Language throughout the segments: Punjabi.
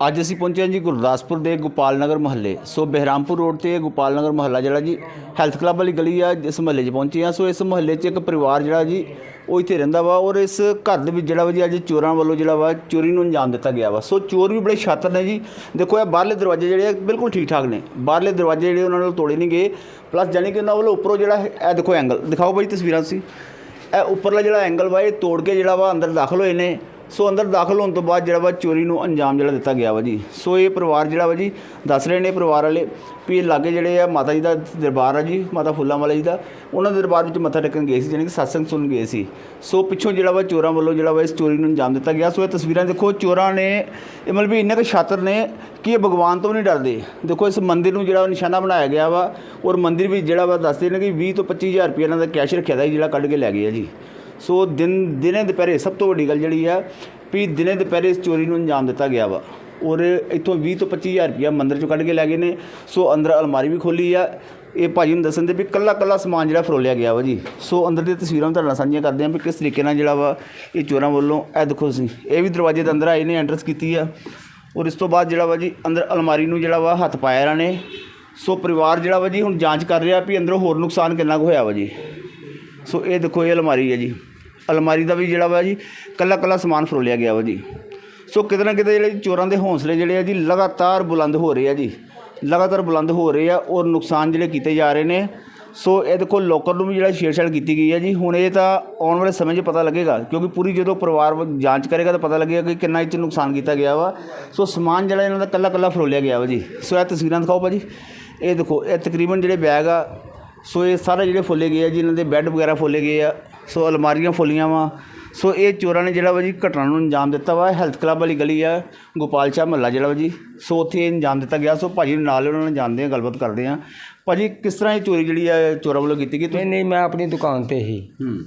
ਅੱਜ ਅਸੀਂ ਪਹੁੰਚੇ ਹਾਂ ਜੀ ਗੁਰਦਾਸਪੁਰ ਦੇ ਗੋਪਾਲ ਨਗਰ ਮੁਹੱਲੇ। ਸੋ ਬਹਿਰਾਮਪੁਰ ਰੋਡ ਤੇ ਗੋਪਾਲ ਨਗਰ ਮੁਹੱਲਾ ਜਿਹੜਾ ਜੀ, ਹੈਲਥ ਕਲੱਬ ਵਾਲੀ ਗਲੀ ਆ, ਜਿਸ ਮੁਹੱਲੇ 'ਚ ਪਹੁੰਚੇ ਹਾਂ। ਸੋ ਇਸ ਮੁਹੱਲੇ 'ਚ ਇੱਕ ਪਰਿਵਾਰ ਜਿਹੜਾ ਜੀ, ਉਹ ਇੱਥੇ ਰਹਿੰਦਾ ਵਾ ਔਰ ਇਸ ਘਰ ਦੇ ਵਿੱਚ ਜਿਹੜਾ ਵਾ ਜੀ ਅੱਜ ਚੋਰਾਂ ਵੱਲੋਂ ਜਿਹੜਾ ਵਾ ਚੋਰੀ ਨੂੰ ਅੰਜਾਮ ਦਿੱਤਾ ਗਿਆ ਵਾ। ਸੋ ਚੋਰ ਵੀ ਬੜੇ ਸ਼ਾਤਰ ਨੇ ਜੀ। ਦੇਖੋ ਇਹ ਬਾਹਰਲੇ ਦਰਵਾਜ਼ੇ ਜਿਹੜੇ ਆ ਬਿਲਕੁਲ ਠੀਕ ਠਾਕ ਨੇ। ਬਾਹਰਲੇ ਦਰਵਾਜ਼ੇ ਜਿਹੜੇ ਉਹਨਾਂ ਨੂੰ ਤੋੜੇ ਨਹੀਂ ਗਏ। ਪਲੱਸ ਜਾਨੀ ਕਿ ਉਹਨਾਂ ਵੱਲੋਂ ਉੱਪਰੋਂ ਜਿਹੜਾ ਇਹ ਦੇਖੋ ਐਂਗਲ ਦਿਖਾਓ ਬਾਈ ਤਸਵੀਰਾਂ ਤੁਸੀਂ। ਇਹ ਉੱਪਰਲਾ ਜਿਹੜਾ ਐਂਗਲ ਵਾ, ਇਹ ਤੋੜ ਕੇ ਜਿਹੜਾ ਵਾ ਅੰਦਰ ਦਾਖਲ ਹੋਏ ਨੇ। ਸੋ ਅੰਦਰ ਦਾਖਲ ਹੋਣ ਤੋਂ ਬਾਅਦ ਜਿਹੜਾ ਵਾ ਚੋਰੀ ਨੂੰ ਅੰਜਾਮ ਜਿਹੜਾ ਦਿੱਤਾ ਗਿਆ ਵਾ ਜੀ। ਸੋ ਇਹ ਪਰਿਵਾਰ ਜਿਹੜਾ ਵਾ ਜੀ, ਦੱਸ ਰਹੇ ਨੇ ਪਰਿਵਾਰ ਵਾਲੇ ਵੀ ਇਹ ਲਾਗੇ ਜਿਹੜੇ ਆ ਮਾਤਾ ਜੀ ਦਾ ਦਰਬਾਰ ਆ ਜੀ, ਮਾਤਾ ਫੁੱਲਾਂ ਵਾਲੇ ਜੀ ਦਾ, ਉਹਨਾਂ ਦੇ ਦਰਬਾਰ ਵਿੱਚ ਮੱਥਾ ਟੇਕਣ ਗਏ ਸੀ, ਜਾਣੀ ਕਿ ਸਤਸੰਗ ਸੁਣਨ ਗਏ ਸੀ। ਸੋ ਪਿੱਛੋਂ ਜਿਹੜਾ ਵਾ ਚੋਰਾਂ ਵੱਲੋਂ ਜਿਹੜਾ ਵਾ ਇਸ ਚੋਰੀ ਨੂੰ ਅੰਜਾਮ ਦਿੱਤਾ ਗਿਆ। ਸੋ ਇਹ ਤਸਵੀਰਾਂ ਦੇਖੋ, ਚੋਰਾਂ ਨੇ, ਇਹ ਮਤਲਬ ਵੀ ਇੰਨੇ ਕੁ ਛਾਤਰ ਨੇ ਕਿ ਇਹ ਭਗਵਾਨ ਤੋਂ ਵੀ ਨਹੀਂ ਡਰਦੇ। ਦੇਖੋ ਇਸ ਮੰਦਿਰ ਨੂੰ ਜਿਹੜਾ ਨਿਸ਼ਾਨਾ ਬਣਾਇਆ ਗਿਆ ਵਾ ਔਰ ਮੰਦਿਰ ਵਿੱਚ ਜਿਹੜਾ ਵਾ ਦੱਸਦੇ ਨੇ ਕਿ 20 ਤੋਂ 25000 ਰੁਪਏ ਇਹਨਾਂ ਦਾ ਕੈਸ਼ ਰੱਖਿਆ ਦਾ ਸੀ, ਜਿਹੜਾ ਕੱਢ ਕੇ ਲੈ ਗਏ ਆ ਜੀ। ਸੋ ਦਿਨ ਦਿਨੇ ਦੁਪਹਿਰੇ ਸਭ ਤੋਂ ਵੱਡੀ ਗੱਲ ਜਿਹੜੀ ਆ, ਵੀ ਦਿਨੇ ਦੁਪਹਿਰੇ ਇਸ ਚੋਰੀ ਨੂੰ ਅੰਜਾਮ ਦਿੱਤਾ ਗਿਆ ਵਾ। ਔਰ ਇੱਥੋਂ 20 ਤੋਂ 25000 ਰੁਪਇਆ ਮੰਦਰ ਚੋਂ ਕੱਢ ਕੇ ਲੈ ਗਏ ਨੇ। ਸੋ ਅੰਦਰ ਅਲਮਾਰੀ ਵੀ ਖੋਲੀ ਆ। ਇਹ ਭਾਜੀ ਨੂੰ ਦੱਸਣ ਦੇ ਵੀ ਕੱਲਾ ਕੱਲਾ ਸਮਾਨ ਜਿਹੜਾ ਫਰੋਲਿਆ ਗਿਆ ਵਾ ਜੀ। ਸੋ ਅੰਦਰ ਦੀਆਂ ਤਸਵੀਰਾਂ ਤੁਹਾਡੇ ਨਾਲ ਸਾਂਝੀਆਂ ਕਰਦੇ ਹਾਂ ਵੀ ਕਿਸ ਤਰੀਕੇ ਨਾਲ ਜਿਹੜਾ ਵਾ ਇਹ ਚੋਰਾਂ ਵੱਲੋਂ, ਇਹ ਦੇਖੋ ਤੁਸੀਂ, ਇਹ ਵੀ ਦਰਵਾਜ਼ੇ ਦੇ ਅੰਦਰ ਆਏ ਨੇ ਐਂਟਰਸ ਕੀਤੀ ਆ। ਔਰ ਇਸ ਤੋਂ ਬਾਅਦ ਜਿਹੜਾ ਵਾ ਜੀ ਅੰਦਰ ਅਲਮਾਰੀ ਨੂੰ ਜਿਹੜਾ ਵਾ ਹੱਥ ਪਾਇਆ ਇਹਨਾਂ ਨੇ। ਸੋ ਪਰਿਵਾਰ ਜਿਹੜਾ ਵਾ ਜੀ ਹੁਣ ਜਾਂਚ ਕਰ ਰਿਹਾ ਵੀ ਅੰਦਰੋਂ ਹੋਰ ਨੁਕਸਾਨ ਕਿੰਨਾ ਕੁ ਹੋਇਆ ਵਾ ਜੀ। ਸੋ ਇਹ ਦੇਖੋ, ਇਹ ਅਲਮਾਰੀ ਹੈ ਜੀ। ਅਲਮਾਰੀ ਦਾ ਵੀ ਜਿਹੜਾ ਵਾ ਜੀ, ਕੱਲਾ ਕੱਲਾ ਸਮਾਨ ਫਰੋਲਿਆ ਗਿਆ ਵਾ ਜੀ। ਸੋ ਕਿਤੇ ਨਾ ਕਿਤੇ ਜਿਹੜੇ ਚੋਰਾਂ ਦੇ ਹੌਸਲੇ ਜਿਹੜੇ ਆ ਜੀ, ਲਗਾਤਾਰ ਬੁਲੰਦ ਹੋ ਰਹੇ ਆ ਜੀ। ਲਗਾਤਾਰ ਬੁਲੰਦ ਹੋ ਰਹੇ ਆ ਔਰ ਨੁਕਸਾਨ ਜਿਹੜੇ ਕੀਤੇ ਜਾ ਰਹੇ ਨੇ। ਸੋ ਇਹ ਦੇਖੋ, ਲੋਕਰ ਨੂੰ ਵੀ ਜਿਹੜਾ ਛੇੜਛਾੜ ਕੀਤੀ ਗਈ ਹੈ ਜੀ। ਹੁਣ ਇਹ ਤਾਂ ਆਉਣ ਵਾਲੇ ਸਮੇਂ 'ਚ ਪਤਾ ਲੱਗੇਗਾ, ਕਿਉਂਕਿ ਪੂਰੀ ਜਦੋਂ ਪਰਿਵਾਰ ਜਾਂਚ ਕਰੇਗਾ ਤਾਂ ਪਤਾ ਲੱਗੇਗਾ ਕਿ ਕਿੰਨਾ ਇਹ 'ਚ ਨੁਕਸਾਨ ਕੀਤਾ ਗਿਆ ਵਾ। ਸੋ ਸਮਾਨ ਜਿਹੜਾ ਇਹਨਾਂ ਦਾ ਕੱਲਾ ਕੱਲਾ ਫਰੋਲਿਆ ਗਿਆ ਵਾ ਜੀ। ਸੋ ਇਹ ਤਸਵੀਰਾਂ ਦਿਖਾਓ ਭਾਜੀ। ਇਹ ਦੇਖੋ, ਇਹ ਤਕਰੀਬਨ ਜਿਹੜੇ ਬੈਗ ਆ ਸੋ ਇਹ ਸਾਰੇ ਜਿਹੜੇ ਫੁੱਲੇ ਗਏ ਆ ਜੀ ਇਹਨਾਂ ਦੇ ਬੈੱਡ ਵਗੈਰਾ ਫੁੱਲੇ ਗਏ ਆ ਸੋ ਅਲਮਾਰੀਆਂ ਫੁੱਲੀਆਂ ਵਾ। ਸੋ ਇਹ ਚੋਰਾਂ ਨੇ ਜਿਹੜਾ ਵਾ ਜੀ ਘਟਨਾ ਨੂੰ ਅੰਜਾਮ ਦਿੱਤਾ ਵਾ ਹੈਲਥ ਕਲੱਬ ਵਾਲੀ ਗਲੀ ਆ ਗੋਪਾਲ ਸ਼ਾਹ ਮਹੱਲਾ ਜਿਹੜਾ ਵਾ ਜੀ। ਸੋ ਉੱਥੇ ਅੰਜਾਮ ਦਿੱਤਾ ਗਿਆ ਸੋ ਭਾਜੀ ਨਾਲ ਉਹਨਾਂ ਨਾਲ ਜਾਣਦੇ ਆ ਗੱਲਬਾਤ ਕਰਦੇ ਆ। ਭਾਜੀ ਕਿਸ ਤਰ੍ਹਾਂ ਇਹ ਚੋਰੀ ਜਿਹੜੀ ਆ ਚੋਰਾਂ ਵੱਲੋਂ ਕੀਤੀ ਗਈ? ਨਹੀਂ ਨਹੀਂ ਮੈਂ ਆਪਣੀ ਦੁਕਾਨ ਤੇ ਹੀ। ਹੂੰ।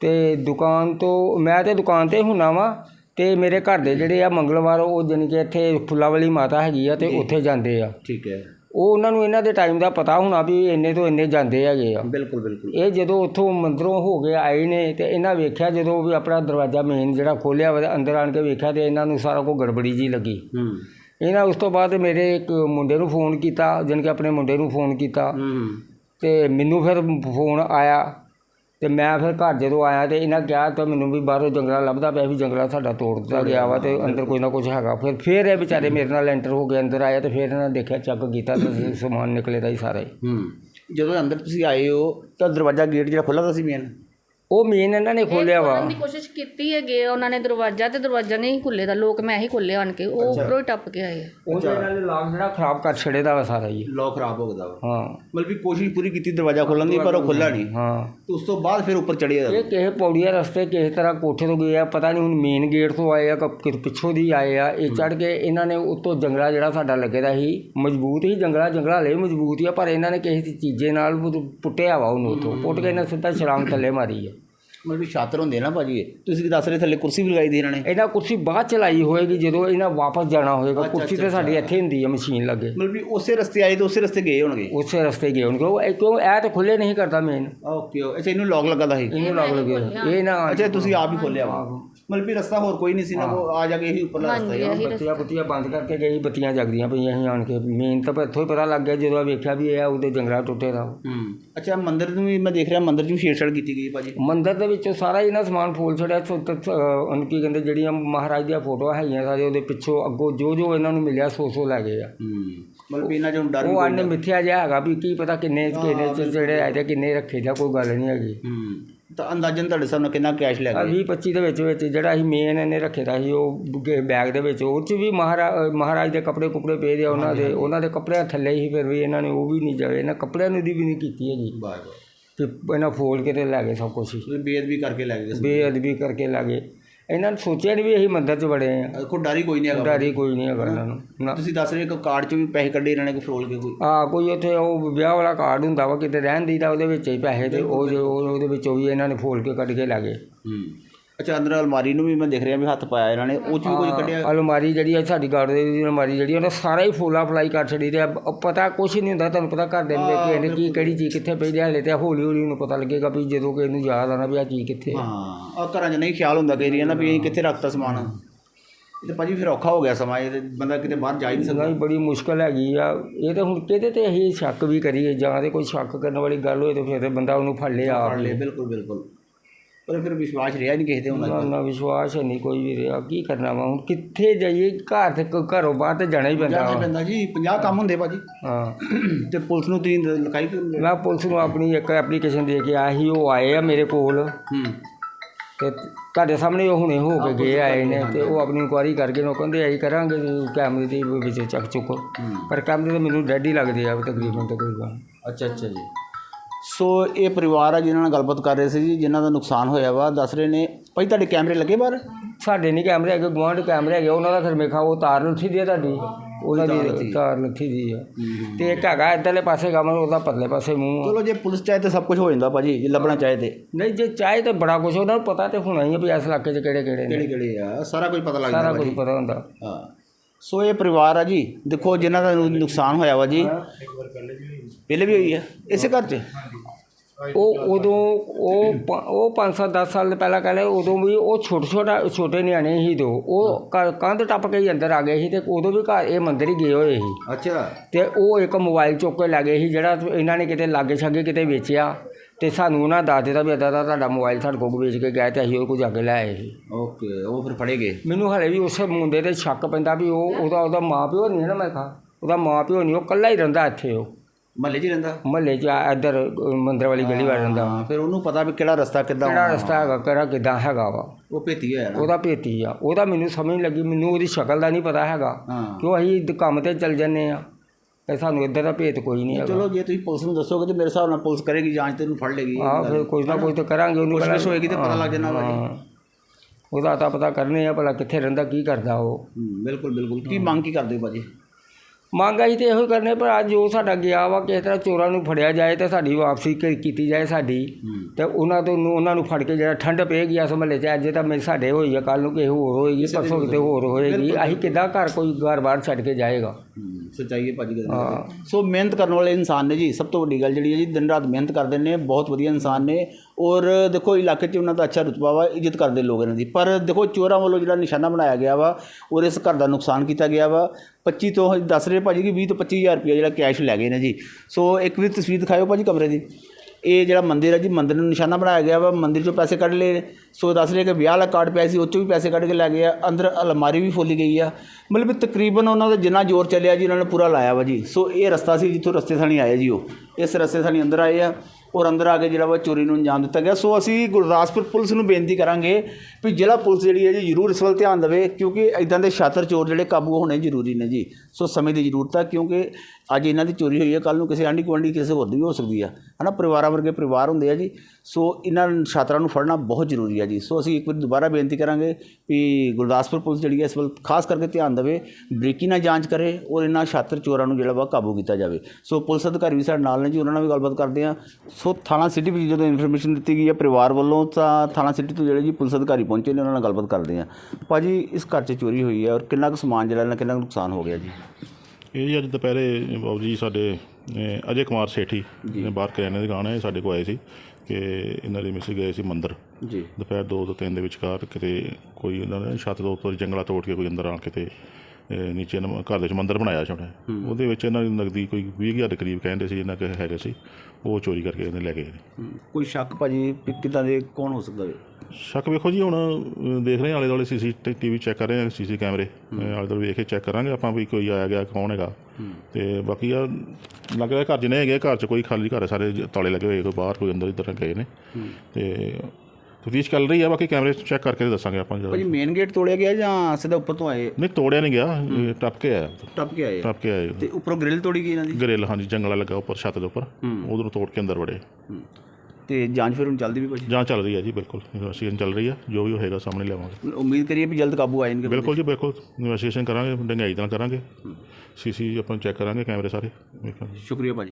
ਤੇ ਦੁਕਾਨ ਤੋਂ ਮੈਂ ਤੇ ਦੁਕਾਨ ਤੇ ਹੁੰਨਾ ਵਾਂ ਤੇ ਮੇਰੇ ਘਰ ਦੇ ਜਿਹੜੇ ਆ ਮੰਗਲਵਾਰ ਉਹ ਜਾਣੀ ਕਿ ਇੱਥੇ ਫੁੱਲਾਂ ਵਾਲੀ ਮਾਤਾ ਹੈਗੀ ਆ ਤੇ ਉੱਥੇ ਜਾਂਦੇ ਆ। ਠੀਕ ਹੈ। ਉਹ ਉਹਨਾਂ ਨੂੰ ਇਹਨਾਂ ਦੇ ਟਾਈਮ ਦਾ ਪਤਾ ਹੋਣਾ ਵੀ ਇੰਨੇ ਤੋਂ ਇੰਨੇ ਜਾਂਦੇ ਹੈਗੇ ਆ। ਬਿਲਕੁਲ ਬਿਲਕੁਲ। ਇਹ ਜਦੋਂ ਉੱਥੋਂ ਮੰਦਰੋਂ ਹੋ ਕੇ ਆਏ ਨੇ ਤੇ ਇਹਨਾਂ ਵੇਖਿਆ ਜਦੋਂ ਵੀ ਆਪਣਾ ਦਰਵਾਜ਼ਾ ਮੇਨ ਜਿਹੜਾ ਖੋਲਿਆ ਅੰਦਰ ਆਣ ਕੇ ਵੇਖਿਆ ਤੇ ਇਹਨਾਂ ਨੂੰ ਸਾਰਾ ਕੁਝ ਗੜਬੜੀ ਜੀ ਲੱਗੀ। ਹੂੰ। ਇਹਨਾਂ ਉਸ ਤੋਂ ਬਾਅਦ ਮੇਰੇ ਇੱਕ ਮੁੰਡੇ ਨੂੰ ਫੋਨ ਕੀਤਾ ਜਾਣੀ ਕਿ ਆਪਣੇ ਮੁੰਡੇ ਨੂੰ ਫੋਨ ਕੀਤਾ। ਹੂੰ। ਤੇ ਮੈਨੂੰ ਫਿਰ ਫੋਨ ਆਇਆ। ਤੇ ਮੈਂ ਫਿਰ ਘਰ ਜਦੋਂ ਆਇਆ ਤੇ ਇਹਨਾਂ ਕਿਹਾ ਤਾਂ ਮੈਨੂੰ ਵੀ ਬਾਹਰੋਂ ਜੰਗਲਾ ਲੱਭਦਾ ਪਿਆ ਵੀ ਜੰਗਲਾ ਸਾਡਾ ਤੋੜ ਦਿੱਤਾ ਗਿਆ ਵਾ ਤੇ ਅੰਦਰ ਕੋਈ ਨਾ ਕੁਝ ਹੈਗਾ। ਫਿਰ ਫਿਰ ਇਹ ਵਿਚਾਰੇ ਮੇਰੇ ਨਾਲ ਐਂਟਰ ਹੋ ਗਏ ਅੰਦਰ ਆਏ ਤੇ ਫਿਰ ਇਹਨਾਂ ਨੇ ਦੇਖਿਆ ਚੱਕ ਕੀਤਾ ਤੇ ਸਮਾਨ ਨਿਕਲੇ ਦਾ ਹੀ ਸਾਰਾ। ਹੀ। ਹੂੰ ਜਦੋਂ ਅੰਦਰ ਤੁਸੀਂ ਆਏ ਹੋ ਤਾਂ ਦਰਵਾਜ਼ਾ ਗੇਟ ਜਿਹੜਾ ਖੁੱਲ੍ਹਾ ਤਾਂ ਸੀ ਮੇਨ ਉਹ ਮੇਨ ਇਹਨਾਂ ਨੇ ਖੋਲਿਆ ਵਾ। ਖੋਲ੍ਹਣ ਦੀ ਕੋਸ਼ਿਸ਼ ਕੀਤੀ ਹੈਗੇ ਉਹਨਾਂ ਨੇ ਦਰਵਾਜ਼ਾ ਤੇ ਦਰਵਾਜ਼ਾ ਨਹੀਂ ਖੁੱਲੇ ਦਾ ਲੋਕ ਮੈਂ ਹੀ ਖੋਲ੍ਹਿਆ ਆਣ ਕੇ ਉਹ ਉੱਪਰੋਂ ਹੀ ਟੱਪ ਕੇ ਆਏ। ਉਹ ਇਹਨਾਂ ਨੇ ਲਾਕ ਜਿਹੜਾ ਖਰਾਬ ਕਰ ਛੜੇ ਦਾ ਵਾ ਸਾਰਾ ਹੀ ਲੌਕ ਖਰਾਬ ਹੋ ਗਿਆ ਵਾ। ਹਾਂ। ਮਤਲਬ ਵੀ ਕੋਸ਼ਿਸ਼ ਪੂਰੀ ਕੀਤੀ ਦਰਵਾਜ਼ਾ ਖੋਲ੍ਹਣ ਦੀ ਪਰ ਉਹ ਖੁੱਲ੍ਹਾ ਨਹੀਂ। ਹਾਂ। ਤੇ ਉਸ ਤੋਂ ਬਾਅਦ ਫਿਰ ਉੱਪਰ ਚੜ੍ਹਿਆ ਇਹ ਕਿਸੇ ਪੌੜੀਆਂ ਰਸਤੇ ਕਿਸੇ ਤਰ੍ਹਾਂ ਕੋਠੇ ਤੋਂ ਗਏ ਆ ਪਤਾ ਨਹੀਂ ਹੁਣ ਮੇਨ ਗੇਟ ਤੋਂ ਆਏ ਆ ਕਿ ਕਿ ਪਿੱਛੋਂ ਦੀ ਆਏ ਆ ਇਹ ਚੜ ਕੇ ਇਹਨਾਂ ਨੇ ਉੱਤੋਂ ਜੰਗਲਾ ਜਿਹੜਾ ਸਾਡਾ ਲੱਗੇਦਾ ਸੀ ਮਜ਼ਬੂਤ ਹੀ ਜੰਗਲਾ ਜੰਗਲਾ ਹਲੇ ਵੀ ਮਜ਼ਬੂਤ ਹੀ ਆ ਪਰ ਇਹਨਾਂ ਨੇ ਕਿਸੇ ਚੀਜ਼ੇ ਨਾਲ ਉਹ ਪੁੱਟਿਆ ਵਾ ਉਹਨੂੰ ਉੱਥੋਂ। ਪੁੱਟ ਕੇ ਇਹਨਾਂ ਸਿੱਧਾ ਛਲਾਂਗ ਥੱਲੇ ਮਾਰੀ ਆ। ਮਤਲਬ ਵੀ ਸ਼ਾਤਰ ਹੁੰਦੇ ਨਾ ਭਾਜੀ ਇਹ। ਤੁਸੀਂ ਕੀ ਦੱਸ ਰਹੇ ਥੱਲੇ ਕੁਰਸੀ ਵੀ ਲਗਾਈ ਦੀ ਇਹਨਾਂ ਨੇ? ਇਹਨਾਂ ਕੁਰਸੀ ਬਾਅਦ ਚ ਲਾਈ ਹੋਏਗੀ ਜਦੋਂ ਇਹਨਾਂ ਵਾਪਸ ਜਾਣਾ ਹੋਏਗਾ ਕੁਰਸੀ ਤੇ ਸਾਡੀ ਇੱਥੇ ਹੁੰਦੀ ਆ ਮਸ਼ੀਨ ਲੱਗੇ। ਮਤਲਬ ਵੀ ਉਸੇ ਰਸਤੇ ਆਏ ਤੇ ਉਸੇ ਰਸਤੇ ਗਏ ਹੋਣਗੇ? ਉਸੇ ਰਸਤੇ ਗਏ ਹੋਣਗੇ ਉਹ ਇਹ ਕਿਉਂ ਇਹ ਤਾਂ ਖੁੱਲੇ ਨਹੀਂ ਕਰਦਾ ਮੇਨ ਓਕੇ ਅੱਛਾ ਇਹਨੂੰ ਲੌਕ ਲੱਗਾ ਦਾ ਸੀ? ਇਹਨੂੰ ਲੱਗ ਲੱਗੇ ਇਹ ਨਾ ਅੱਛਾ ਤੁਸੀਂ ਆਪ ਹੀ ਖੋਲਿਆ ਵਾ। ਮਤਲਬ ਵੀ ਰਸਤਾ ਹੋਰ ਕੋਈ ਨਹੀਂ ਸੀ ਨਾ ਉਹ ਆ ਜਾ ਕੇ ਇਹੀ ਉੱਪਰਲਾ ਰਸਤਾ ਹੈ ਬੱਤੀਆਂ ਬੁੱਤੀਆਂ ਬੰਦ ਕਰਕੇ ਗਈ ਬੱਤੀਆਂ ਜਗਦੀਆਂ ਪਈਆਂ ਸੀ ਆਣ ਕੇ। ਮੇਨ ਤਾਂ ਇੱਥੋਂ ਹੀ ਪਤਾ ਲੱਗ ਗਿਆ ਜਦੋਂ ਵੇਖਿਆ ਵੀ ਇਹ ਉਹਦੇ ਜੰਗਲਾ ਟੁੱਟੇ ਦਾ ਹੂੰ। ਅੱਛਾ ਮੰਦਿਰ ਨੂੰ ਵੀ ਮੈਂ ਦੇਖ ਰਿਹਾ ਮੰਦਿਰ 'ਚ ਵੀ ਛੇੜਛਾੜ ਕੀਤੀ ਗਈ ਭਾਜੀ। ਮੰਦਿਰ ਦੇ ਵਿੱਚੋਂ ਸਾਰਾ ਇਹਨਾਂ ਸਮਾਨ ਫੋਲ ਛੜਿਆ ਉਹਨੂੰ ਕੀ ਕਹਿੰਦੇ ਜਿਹੜੀਆਂ ਮਹਾਰਾਜ ਦੀਆਂ ਫੋਟੋਆਂ ਹੈਗੀਆਂ ਸਾਰੇ ਉਹਦੇ ਪਿੱਛੋਂ ਅੱਗੋਂ ਜੋ ਜੋ ਇਹਨਾਂ ਨੂੰ ਮਿਲਿਆ ਸੋ ਸੋ ਲੈ ਗਏ ਆ। ਮਤਲਬ ਇਹਨਾਂ 'ਚੋਂ ਡਰ ਉਹ ਆਨੇ ਮਿੱਥਿਆ ਜਿਹਾ ਹੈਗਾ ਵੀ ਕੀ ਪਤਾ ਕਿੰਨੇ ਕਿੰਨੇ ਜਿਹੜੇ ਆਏ ਤੇ ਕਿੰਨੇ ਰੱਖੇ ਜਾਂ ਕੋਈ ਗੱਲ ਨਹੀਂ ਹੈਗੀ। ਤਾਂ ਅੰਦਾਜ਼ਨ ਤੁਹਾਡੇ ਸਾਹਮਣੇ ਕਿੰਨਾ ਕੈਸ਼ ਲੈ ਆ ਗਏ 20 25 ਦੇ ਵਿੱਚ ਵਿੱਚ ਜਿਹੜਾ ਅਸੀਂ ਮੇਨ ਇਹਨੇ ਰੱਖੇ ਦਾ ਸੀ ਉਹ ਬੈਗ ਦੇ ਵਿੱਚ ਉਹ ਚ ਵੀ ਮਹਾਰਾਜ ਮਹਾਰਾਜ ਦੇ ਕੱਪੜੇ ਕੁਪੜੇ ਪਏ ਦੇ ਉਹਨਾਂ ਦੇ ਉਹਨਾਂ ਦੇ ਕੱਪੜਿਆਂ ਥੱਲੇ ਹੀ ਫਿਰ ਵੀ ਇਹਨਾਂ ਨੇ ਉਹ ਵੀ ਨਹੀਂ ਜਾਵੇ ਇਹਨਾਂ ਕੱਪੜਿਆਂ ਨੂੰ ਦੀ ਵੀ ਨਹੀਂ ਕੀਤੀ ਹੈਗੀ। ਬਾਏ ਬਾਏ ਤੇ ਇਹਨਾਂ ਫੋਲ ਕੇ ਤੇ ਲੈ ਗਏ ਸਭ ਹੀ। ਮਤਲਬ ਬੇਅਦਬੀ ਕਰਕੇ ਲੈ ਗਏ ਬੇਅਦਬੀ ਕਰਕੇ ਲਾਗੇ ਇਹਨਾਂ ਨੇ ਸੋਚਿਆ ਨਹੀਂ ਵੀ ਅਸੀਂ ਮੰਦਰ 'ਚ ਵੜੇ ਆ। ਕੋਈ ਡਰ ਹੀ ਕੋਈ ਨਹੀਂ ਹੈਗਾ। ਡਰੀ ਕੋਈ ਨਹੀਂ ਹੈਗਾ ਇਹਨਾਂ ਨੂੰ। ਨਾ। ਤੁਸੀਂ ਦੱਸ ਰਹੇ ਕਿ ਕਾਰਡ 'ਚ ਵੀ ਪੈਸੇ ਕੱਢੇ ਇਹਨਾਂ ਨੇ ਕੋਈ ਫਰੋਲ ਕੇ ਕੋਈ? ਆ ਕੋਈ ਉੱਥੇ ਉਹ ਵਿਆਹ ਵਾਲਾ ਕਾਰਡ ਹੁੰਦਾ ਵਾ ਕਿਤੇ ਰਹਿਣ ਦੀ ਤਾਂ ਉਹਦੇ ਵਿੱਚ ਹੀ ਪੈਸੇ ਤੇ ਉਹ ਜੋ ਉਹ- ਉਹਦੇ ਵਿੱਚੋਂ ਵੀ ਇਹਨਾਂ ਨੇ ਫੋਲ ਕੇ ਕੱਢ ਕੇ ਲੈ ਗਏ। ਹੂੰ। ਅੱਛਾ ਅੰਦਰ ਅਲਮਾਰੀ ਨੂੰ ਵੀ ਮੈਂ ਦੇਖ ਰਿਹਾ ਵੀ ਹੱਥ ਪਾਇਆ ਇਹਨਾਂ ਨੇ ਉਹ 'ਚ ਵੀ ਕੁਝ ਕੱਢਿਆ? ਅਲਮਾਰੀ ਜਿਹੜੀ ਆ ਸਾਡੀ ਗਾਰਡ ਦੀ ਅਲਮਾਰੀ ਜਿਹੜੀ ਉਹਨੇ ਸਾਰਾ ਹੀ ਫੋਲਾ ਅਪਲਾਈ ਕਰ ਛੜੀ ਤੇ ਅਬ ਪਤਾ ਕੁਛ ਨਹੀਂ ਹੁੰਦਾ ਤੁਹਾਨੂੰ ਪਤਾ ਘਰ ਦੇ ਨੇ ਕੀ ਕਿਹੜੀ ਚੀਜ਼ ਕਿੱਥੇ ਪਈ ਹੈ ਹਲੇ ਤੇ ਹੌਲੀ ਹੌਲੀ ਨੂੰ ਪਤਾ ਲੱਗੇਗਾ ਵੀ ਜਦੋਂ ਕਿ ਇਹਨੂੰ ਯਾਦ ਆਣਾ ਵੀ ਆ ਚੀਜ਼ ਕਿੱਥੇ ਆ। ਹਾਂ ਆ ਘਰਾਂ 'ਚ ਨਹੀਂ ਖਿਆਲ ਹੁੰਦਾ ਕਈ ਨਾ ਵੀ ਅਸੀਂ ਕਿੱਥੇ ਰੱਖਤਾ ਸਮਾਨ। ਇਹ ਤਾਂ ਭਾਜੀ ਫਿਰ ਔਖਾ ਹੋ ਗਿਆ ਸਮਾਂ ਇਹ ਤੇ ਬੰਦਾ ਕਿਤੇ ਬਾਹਰ ਜਾ ਹੀ ਨਹੀਂ ਸਕਦਾ। ਨਹੀਂ ਬੜੀ ਮੁਸ਼ਕਲ ਹੈਗੀ ਆ। ਇਹ ਤਾਂ ਹੁਣ ਕਿਹਦੇ ਤੇ ਅਸੀਂ ਸ਼ੱਕ ਵੀ ਕਰੀਏ ਜਾਂ ਤੇ ਕੋਈ ਸ਼ੱਕ ਕਰਨ ਵਾਲੀ ਗੱਲ ਹੋਏ ਤਾਂ ਫਿਰ ਤੇ ਬੰਦਾ ਉਹਨੂੰ ਫੜ ਲਿਆ ਫੜ ਲਏ ਬਿਲਕੁਲ ਬਿਲਕੁਲ। ਪਰ ਫਿਰ ਵਿਸ਼ਵਾਸ ਰਿਹਾ ਨਹੀਂ ਕਿਸੇ ਤੇ ਨਾ ਨਾ ਵਿਸ਼ਵਾਸ ਹੈ ਨਹੀਂ ਕੋਈ ਵੀ ਰਿਹਾ। ਕੀ ਕਰਨਾ ਵਾ? ਹੁਣ ਕਿੱਥੇ ਜਾਈਏ? ਘਰ ਤੇ ਘਰੋਂ ਬਾਹਰ ਤੇ ਜਾਣਾ ਹੀ ਪੈਂਦਾ ਜਾਣਾ ਹੀ ਵਾ। ਪੈਂਦਾ ਜੀ। 50 ਕੰਮ ਹੁੰਦੇ ਭਾਜੀ। ਹਾਂ। ਤੇ ਪੁਲਿਸ ਨੂੰ ਤੁਸੀਂ ਲਿਖਾਈ ਕਿ- ਮੈਂ ਪੁਲਿਸ ਨੂੰ ਆਪਣੀ ਇੱਕ ਐਪਲੀਕੇਸ਼ਨ ਦੇ ਕੇ ਆਇਆ ਸੀ। ਉਹ ਆਏ ਆ ਮੇਰੇ ਕੋਲ। ਹੂੰ। ਤੇ ਤੁਹਾਡੇ ਸਾਹਮਣੇ ਉਹ ਹੁਣੇ ਹੋ ਕੇ ਗਏ ਆਏ ਨੇ ਤੇ ਉਹ ਆਪਣੀ ਇਨਕੁਆਰੀ ਕਰਕੇ ਉਹ ਕਹਿੰਦੇ ਆਈ ਕਰਾਂਗੇ ਵੀ ਕੈਮਰੇ ਦੀ ਵਿੱਚ ਚੱਕ ਚੁੱਕੋ। ਪਰ ਕੈਮਰੇ ਤਾਂ ਮੈਨੂੰ ਡੈਡ ਹੀ ਲੱਗਦੇ ਆ ਤਕਰੀਬਨ ਤਕਰੀਬਨ। ਅੱਛਾ ਅੱਛਾ ਜੀ। ਸੋ ਇਹ ਪਰਿਵਾਰ ਆ ਜਿਨ੍ਹਾਂ ਨਾਲ ਗੱਲਬਾਤ ਕਰ ਰਹੇ ਸੀ ਜੀ ਜਿਨ੍ਹਾਂ ਦਾ ਨੁਕਸਾਨ ਹੋਇਆ ਵਾ। ਦੱਸ ਰਹੇ ਨੇ ਭਾਈ ਤੁਹਾਡੇ ਕੈਮਰੇ ਲੱਗੇ ਬਾਹਰ? ਸਾਡੇ ਨਹੀਂ ਕੈਮਰੇ ਹੈਗੇ ਗੁਆਂਢ ਕੈਮਰੇ ਹੈਗੇ ਉਹਨਾਂ ਦਾ ਫਿਰ ਮੇਖਾ ਉਹ ਤਾਰ ਲੱਥੀ ਦੀ ਆ ਤੁਹਾਡੀ। ਉਹਨਾਂ ਦੀ। ਤਾਰ ਲੱਥੀ ਦੀ ਆ। ਤੇ ਇੱਕ ਹੈਗਾ ਇੱਧਰਲੇ ਪਾਸੇ ਕਮਰ ਉਹਦਾ ਪਰਲੇ ਪਾਸੇ ਮੂੰਹ ਆ। ਚਲੋ ਜੇ ਪੁਲਿਸ ਚਾਹੇ ਤਾਂ ਸਭ ਕੁਝ ਹੋ ਜਾਂਦਾ ਭਾਜੀ ਜੇ ਲੱਭਣਾ ਚਾਹੇ ਤੇ। ਨਹੀਂ ਜੇ ਚਾਹੇ ਤਾਂ ਬੜਾ ਕੁਝ ਉਹਨਾਂ ਨੂੰ ਪਤਾ ਤੇ ਹੋਣਾ ਹੀ ਆ ਵੀ ਇਸ ਇਲਾਕੇ 'ਚ ਕਿਹੜੇ ਕਿਹੜੇ ਨੇ। ਕਿਹੜੇ ਕਿਹੜੇ ਆ ਸਾਰਾ ਕੁਝ ਪਤਾ ਲੱਗ ਸਾਰਾ ਜਾਂਦਾ ਕੁਝ ਪਤਾ ਹੁੰਦਾ। ਹਾਂ। ਸੋ ਇਹ ਪਰਿਵਾਰ ਆ ਜੀ। ਦੇਖੋ ਜਿਨ੍ਹਾਂ ਦਾ ਨੁਕਸਾਨ ਹੋਇਆ ਵਾ ਜੀ। ਪਹਿਲੇ ਵੀ ਹੋਈ ਆ ਇਸੇ ਘਰ 'ਚ? ਉਹ ਉਦੋਂ ਉਹ ਪ- ਉਹ 5-7 10 ਸਾਲ ਪਹਿਲਾਂ ਕਹਿੰਦੇ ਉਦੋਂ ਵੀ ਉਹ ਛੋਟੇ ਛੋਟਾ ਛੋਟੇ ਨਿਆਣੇ ਸੀ ਦੋ। ਉਹ ਕ- ਕੰਧ ਟੱਪ ਕੇ ਹੀ ਅੰਦਰ ਆ ਗਏ ਸੀ ਤੇ ਉਦੋਂ ਵੀ ਘਰ ਇਹ ਮੰਦਿਰ ਹੀ ਗਏ ਹੋਏ ਸੀ। ਅੱਛਾ। ਤੇ ਉਹ ਇੱਕ ਮੋਬਾਈਲ ਚੁੱਕ ਕੇ ਲੈ ਗਏ ਸੀ ਜਿਹੜਾ ਇਹਨਾਂ ਨੇ ਕਿਤੇ ਲਾਗੇ ਛਾਗੇ ਕਿਤੇ ਵੇਚਿਆ। ਤੇ ਸਾਨੂੰ ਉਹਨਾਂ ਦੱਸ ਦਿੱਤਾ ਵੀ ਇੱਦਾਂ ਦਾ ਤੁਹਾਡਾ ਮੋਬਾਈਲ ਸਾਡੇ ਕੋਲ ਵੇਚ ਕੇ ਗਿਆ ਤੇ ਅਸੀਂ ਉਹ ਕੋਲ ਜਾ ਕੇ ਲੈ ਆਏ ਸੀ। ਓਕੇ ਉਹ ਫਿਰ ਫੜੇ ਗਏ? ਮੈਨੂੰ ਹਲੇ ਵੀ ਉਸ ਮੁੰਡੇ ਤੇ ਸ਼ੱਕ ਪੈਂਦਾ ਵੀ ਉਹ ਉਹਦਾ ਉਹਦਾ ਮਾਂ ਪਿਓ ਨਹੀਂ ਹੈ ਨਾ ਮੈਂ ਕਿਹਾ। ਉਹਦਾ ਮਾਂ ਪਿਓ ਨਹੀਂ ਉਹ ਇਕੱਲਾ ਹੀ ਰਹਿੰਦਾ ਇੱਥੇ ਉਹ। ਮਹੱਲੇ 'ਚ ਹੀ ਰਹਿੰਦਾ? ਮਹੱਲੇ 'ਚ ਆ- ਇੱਧਰ ਮੰਦਿਰ ਵਾਲੀ ਗਲੀ ਵੱਲ ਰਹਿੰਦਾ। ਹਾਂ ਫਿਰ ਉਹਨੂੰ ਪਤਾ ਵੀ ਕਿਹੜਾ ਰਸਤਾ ਕਿੱਦਾਂ ਕਿਹੜਾ। ਰਸਤਾ ਹੈਗਾ ਕਿਹੜਾ ਕਿੱਦਾਂ ਹੈਗਾ ਵਾ। ਉਹ ਭੇਤੀ ਹੋਇਆ ਨਾ। ਉਹਦਾ ਭੇਤੀ ਆ। ਉਹਦਾ ਮੈਨੂੰ ਸਮਝ ਨਹੀਂ ਲੱਗੀ ਮੈਨੂੰ ਉਹਦੀ ਸ਼ਕਲ ਦਾ ਨਹੀਂ ਪਤਾ ਹੈਗਾ। ਹਾਂ। ਕਿਉਂ ਅਸੀਂ ਦ- ਕੰਮ ਤੇ ਚੱਲ ਜੰਨੇ ਆ। ਤੇ ਸਾਨੂੰ ਇੱਧਰ ਦਾ ਭੇਤ ਕੋਈ ਨਹੀਂ ਹੈਗਾ। ਚਲੋ ਜੇ ਤੁਸੀਂ ਪੁਲਿਸ ਨੂੰ ਦੱਸੋਗੇ ਤੇ ਮੇਰੇ ਹਿਸਾਬ ਨਾਲ ਪੁਲਿਸ ਕਰੇਗੀ ਜਾਂਚ ਤੇ ਉਹਨੂੰ ਫੜ ਲੇਗੀ ਆ ਫਿਰ ਕੁਝ ਨਾ ਕੁਝ ਤਾਂ ਕਰਾਂਗੇ ਉਹਨੂੰ ਪੁੱਛਗਿੱਛ ਹੋਏਗੀ ਤੇ ਪਤਾ ਲੱਗ ਜਾਣਾ ਵਾ ਜੀ। ਹਾਂ। ਉਹਦਾ ਤਾਂ ਪਤਾ ਕਰਨੇ ਆ ਭਲਾ ਕਿੱਥੇ ਰਹਿੰਦਾ ਕੀ ਕਰਦਾ ਉਹ। ਹੂੰ, ਬਿਲਕੁਲ ਬਿਲਕੁਲ। ਕੀ ਮੰਗ ਕੀ ਕਰਦੇ ਹੋ ਭਾਜੀ? ਮੰਗ ਅਸੀਂ ਤੇ ਇਹੋ ਹੀ ਕਰਨੇ ਪਰ ਅੱਜ ਜੋ ਸਾਡਾ ਗਿਆ ਵਾ ਕਿਸੇ ਤਰ੍ਹਾਂ ਚੋਰਾਂ ਨੂੰ ਫੜਿਆ ਜਾਏ ਤੇ ਸਾਡੀ ਵਾਪਸੀ ਕ- ਕੀਤੀ ਜਾਏ ਸਾਡੀ। ਤੇ ਉਹਨਾਂ ਤੋਂ ਨੂੰ ਉਹਨਾਂ ਨੂੰ ਫੜ ਕੇ ਜਿਹੜਾ ਠੰਡ ਪਏਗੀ ਇਸ ਮਹੱਲੇ 'ਚ ਅੱਜ ਤਾਂ ਮੇਰੇ ਸਾਡੇ ਹੋਈ ਆ ਕੱਲ ਨੂੰ ਕਿਸੇ ਹੋਰ ਹੋਏਗੀ ਪਰਸੋਂ ਕਿਤੇ ਹੋਰ ਹੋਏਗੀ। ਅਸੀਂ ਕਿੱਦਾਂ ਘਰ ਕੋਈ ਘਰ ਬਾਹਰ ਛੱਡ ਕੇ ਜਾਏਗਾ? ਹੂੰ, ਸੱਚਾਈ ਹੈ ਭਾਜੀ ਗੱਲ। ਸੋ ਮਿਹਨਤ ਕਰਨ ਵਾਲੇ ਇਨਸਾਨ ਨੇ ਜੀ ਸਭ ਤੋਂ ਵੱਡੀ ਗੱਲ ਜਿਹੜੀ ਹੈ ਜੀ ਦਿਨ ਰਾਤ ਮਿਹਨਤ ਕਰਦੇ ਨੇ ਬਹੁਤ ਵਧੀਆ ਇਨਸਾਨ ਨੇ। ਔਰ ਦੇਖੋ ਇਲਾਕੇ 'ਚ ਉਹਨਾਂ ਦਾ ਅੱਛਾ ਰੁਤਬਾ ਵਾ ਇੱਜ਼ਤ ਕਰਦੇ ਲੋਕ ਇਹਨਾਂ ਦੀ। ਪਰ ਦੇਖੋ ਚੋਰਾਂ ਵੱਲੋਂ ਜਿਹੜਾ ਨਿਸ਼ਾਨਾ ਬਣਾਇਆ ਗਿਆ ਵਾ ਔਰ ਇਸ ਘਰ ਦਾ ਨੁਕਸਾਨ ਕੀਤਾ ਗਿਆ ਵਾ 25 ਤੋਂ ਦੱਸ ਰਹੇ ਭਾਜੀ ਕਿ 20 ਤੋਂ 25000 ਰੁਪਏ ਜਿਹੜਾ ਕੈਸ਼ ਲੈ ਗਏ ਨੇ ਜੀ। ਸੋ ਇੱਕ ਵੀ ਤਸਵੀਰ ਦਿਖਾਇਓ ਭਾਜੀ ਕਮਰੇ ਦੀ। ਇਹ ਜਿਹੜਾ ਮੰਦਿਰ ਹੈ ਜੀ, ਮੰਦਿਰ ਨੂੰ ਨਿਸ਼ਾਨਾ ਬਣਾਇਆ ਗਿਆ ਵਾ। ਮੰਦਿਰ 'ਚੋਂ ਪੈਸੇ ਕੱਢ ਲਏ। ਸੋ ਦੱਸ ਰਹੇ ਕਿ ਵਿਆਹ ਵਾਲਾ ਕਾਰਡ ਪਿਆ ਸੀ, ਉਹ 'ਚੋਂ ਵੀ ਪੈਸੇ ਕੱਢ ਕੇ ਲੈ ਗਏ ਆ। ਅੰਦਰ ਅਲਮਾਰੀ ਵੀ ਫੋਲੀ ਗਈ ਆ। ਮਤਲਬ ਵੀ ਤਕਰੀਬਨ ਉਹਨਾਂ ਦਾ ਜਿੰਨਾ ਜ਼ੋਰ ਚੱਲਿਆ ਜੀ, ਉਹਨਾਂ ਨੇ ਪੂਰਾ ਲਾਇਆ ਵਾ ਜੀ। ਸੋ ਇਹ ਰਸਤਾ ਸੀ ਜਿੱਥੋਂ ਰਸਤੇ ਥਾਣੀ ਆਏ ਜੀ ਉਹ। ਇਸ ਰਸਤੇ ਥਾਣੀ ਅੰਦਰ ਆਏ ਆ ਔਰ ਅੰਦਰ ਆ ਕੇ ਜਿਹੜਾ ਵਾ ਚੋਰੀ ਨੂੰ ਅੰਜਾਮ ਦਿੱਤਾ ਗਿਆ। ਸੋ ਅਸੀਂ ਗੁਰਦਾਸਪੁਰ ਪੁਲਿਸ ਨੂੰ ਬੇਨਤੀ ਕਰਾਂਗੇ ਵੀ ਜ਼ਿਲ੍ਹਾ ਪੁਲਿਸ ਜਿਹੜੀ ਹੈ ਜੀ, ਜ਼ਰੂਰ ਇਸ ਵੱਲ ਧਿਆਨ ਦੇਵੇ, ਕਿਉਂਕਿ ਇਦਾਂ ਦੇ ਛਾਤਰ ਚੋਰ ਜਿਹੜੇ ਕਾਬੂ ਹੋਣੇ ਜ਼ਰੂਰੀ ਨੇ ਜੀ। ਸੋ ਸਮੇਂ ਦੀ ਜ਼ਰੂਰਤ ਆ, ਕਿਉਂਕਿ ਅੱਜ ਇਹਨਾਂ ਦੀ ਚੋਰੀ ਹੋਈ ਹੈ ਕੱਲ ਨੂੰ ਕਿਸੇ ਆਂਢੀ ਗੁਆਂਢੀ ਕਿਸੇ ਹੋਰ ਦੀ ਵੀ ਹੋ ਸਕਦੀ ਆ। ਹਨਾ, ਪਰਿਵਾਰਾਂ ਵਰਗੇ ਪਰਿਵਾਰ ਹੁੰਦੇ ਆ ਜੀ। ਸੋ ਇਹਨਾਂ ਛਾਤਰਾਂ ਨੂੰ ਫੜਨਾ ਬਹੁਤ ਜ਼ਰੂਰੀ ਆ ਜੀ। ਸੋ ਅਸੀਂ ਇੱਕ ਵਾਰ ਦੁਬਾਰਾ ਬੇਨਤੀ ਕਰਾਂਗੇ ਵੀ ਗੁਰਦਾਸਪੁਰ ਪੁਲਿਸ ਜਿਹੜੀ ਹੈ ਇਸ ਵੱਲ ਖਾਸ ਕਰਕੇ ਧਿਆਨ ਦੇਵੇ, ਬਰੀਕੀ ਨਾਲ ਜਾਂਚ ਕਰੇ ਔਰ ਇਹਨਾਂ ਛਾਤਰ ਚੋਰਾਂ ਨੂੰ ਜਿਹੜਾ ਵਾ ਕਾਬੂ ਕੀਤਾ ਜਾਵੇ। ਸੋ ਪੁਲਿਸ ਅਧਿਕਾਰੀ ਵੀ ਸਾਡੇ ਨਾਲ ਨੇ ਜੀ, ਉਹਨਾਂ ਨਾਲ ਵੀ ਗੱਲਬਾਤ ਕਰਦੇ ਆ। ਸੋ ਥਾਣਾ ਸਿਟੀ ਵਿੱਚ ਜਦੋਂ ਇਨਫੋਰਮੇਸ਼ਨ ਦਿੱਤੀ ਗਈ ਹੈ ਪਰਿਵਾਰ ਵੱਲੋਂ, ਤਾਂ ਥਾਣਾ ਸਿਟੀ ਤੋਂ ਜਿਹੜੇ ਜੀ ਪੁਲਿਸ ਅਧਿਕਾਰੀ ਪਹੁੰਚੇ ਨੇ, ਉਹਨਾਂ ਨਾਲ ਗੱਲਬਾਤ ਕਰਦੇ ਆ। ਭਾਜੀ ਇਸ ਘਰ 'ਚ ਚੋਰੀ ਹੋਈ ਹੈ ਔਰ ਕਿੰਨਾ ਕੁ ਸਮਾਨ ਜਿਹੜਾ ਇਹਨਾਂ ਕਿੰਨਾ ਕੁ ਨੁਕਸਾਨ ਹੋ ਗਿਆ ਜੀ? ਇਹ ਜੀ ਅੱਜ ਦੁਪਹਿਰੇ ਬਾਬੂ ਜੀ ਸਾਡੇ ਅਹ, ਅਜੇ ਕੁਮਾਰ ਸੇਠੀ ਨੇ ਬਾਹਰ ਕਰਿਆਨੇ ਦੀ ਦੁਕਾਨ ਹੈ ਇਹ ਸਾਡੇ ਕੋਲ ਆਏ ਸੀ ਕਿ ਇਹਨਾਂ ਦੇ ਮਿਸ ਗਏ ਸੀ ਮੰਦਰ। ਜੀ। ਦੁਪਹਿਰ 2 ਤੋਂ 3 ਦੇ ਵਿਚਕਾਰ ਕਿਤੇ ਕੋਈ ਉਹਨਾਂ ਨੇ ਛੱਤ ਤੋਂ ਉੱਪਰ ਜੰਗਲਾ ਤੋੜ ਕੇ ਕੋਈ ਅੰਦਰ ਆ ਕਿਤੇ ਅਹ, ਨੀਚੇ ਨਮ- ਘਰ ਦੇ ਵਿੱਚ ਮੰਦਰ ਬਣਾਇਆ ਛੋਟਾ ਉਹਦੇ ਵਿੱਚ ਇਹਨਾਂ ਦੀ ਨਗਦੀ ਕੋਈ 20000 ਦੇ ਕਰੀਬ ਕਹਿੰਦੇ ਸੀ ਇਹਨਾਂ ਕੋਲ ਹੈਗੇ ਸੀ ਉਹ ਚੋਰੀ ਕਰਕੇ ਇਹਨੇ ਲੈ ਗਏ ਨੇ। ਕੋਈ ਸ਼ੱਕ ਭਾਜੀ ਵੀ ਕਿੱਦਾਂ ਦੇ ਕੌਣ ਹੋ ਸਕਦਾ ਹੈ ਸ਼ੱਕ ਵੇਖੋ ਜੀ ਹੁਣ ਦੇਖ ਰਹੇ ਹਾਂ ਆਲੇ ਦੁਆਲੇ ਸੀਸੀ ਟੀਵੀ ਚੈੱਕ ਕਰ ਰਹੇ ਹਾਂ ਸੀਸੀ ਕੈਮਰੇ। ਆਲੇ ਦੁਆਲੇ ਵੇਖ ਕੇ ਚੈੱਕ ਕਰਾਂਗੇ ਆਪਾਂ ਵੀ ਕੋਈ ਆਇਆ ਗਿਆ ਕੌਣ ਹੈਗਾ। ਤੇ ਬਾਕੀ ਆ ਲੱਗ ਰਿਹਾ ਘਰ ਜਿਹਨੇ ਹੈਗੇ ਘਰ 'ਚ ਕੋਈ ਖਾਲੀ ਘਰ ਹੈ, ਸਾਰੇ ਤਾਲੇ ਲੱਗੇ ਹੋਏ ਕੋਈ ਬਾਹਰ ਕੋਈ ਅੰਦਰ ਇੱਧਰ ਗਏ ਨੇ। ਤੇ ਤਫਤੀਸ਼ ਚੱਲ ਰਹੀ ਆ ਬਾਕੀ ਕੈਮਰੇ ਚੈੱਕ ਕਰਕੇ ਦੱਸਾਂਗੇ ਆਪਾਂ ਜਦੋਂ ਭਾਜੀ ਮੇਨ ਗੇਟ ਤੋੜਿਆ ਗਿਆ ਜਾਂ ਸਿੱਧਾ ਉੱਪਰ ਤੋਂ ਆਏ? ਨਹੀਂ ਤੋੜਿਆ ਨਹੀਂ ਗਿਆ ਟੱਪ ਕੇ ਆਇਆ। ਟੱਪ ਕੇ ਆਏ। ਟੱਪ ਕੇ ਆਇਆ ਤੇ ਉੱਪਰੋਂ ਗ੍ਰਿਲ ਤੋੜੀ ਗਈ ਇਹਨਾਂ ਦੀ? ਗਰੇਲ ਹਾਂਜੀ ਜੰਗਲਾ ਲੱਗਾ ਉੱਪਰ ਛੱਤ ਦੇ ਉੱਪਰ। ਉਧਰੋਂ ਤੋੜ ਕੇ ਅੰਦਰ ਵੜੇ। ਤੇ ਜਾਂਚ ਫਿਰ ਹੁਣ ਚੱਲਦੀ ਵੀ ਭਾਜੀ ਜਾਂਚ ਚੱਲ ਰਹੀ ਹੈ ਜੀ ਬਿਲਕੁਲ। ਇਨਵੈਸਟੀਗੇਸ਼ਨ ਚੱਲ ਰਹੀ ਹੈ ਜੋ ਵੀ ਹੋਏਗਾ ਸਾਹਮਣੇ ਲਿਆਵਾਂਗੇ। ਉਮੀਦ ਕਰੀਏ ਵੀ ਜਲਦ ਕਾਬੂ ਆਏਗੇ ਬਿਲਕੁਲ ਜੀ ਬਿਲਕੁਲ। ਇਨਵੈਸਟੀਗੇਸ਼ਨ ਕਰਾਂਗੇ ਡੰਗਾਈ ਨਾਲ ਕਰਾਂਗੇ। ਸੀਸੀ ਆਪਾਂ ਚੈੱਕ ਕਰਾਂਗੇ ਕੈਮਰੇ ਸਾਰੇ। ਸ਼ੁਕਰੀਆ ਭਾਜੀ।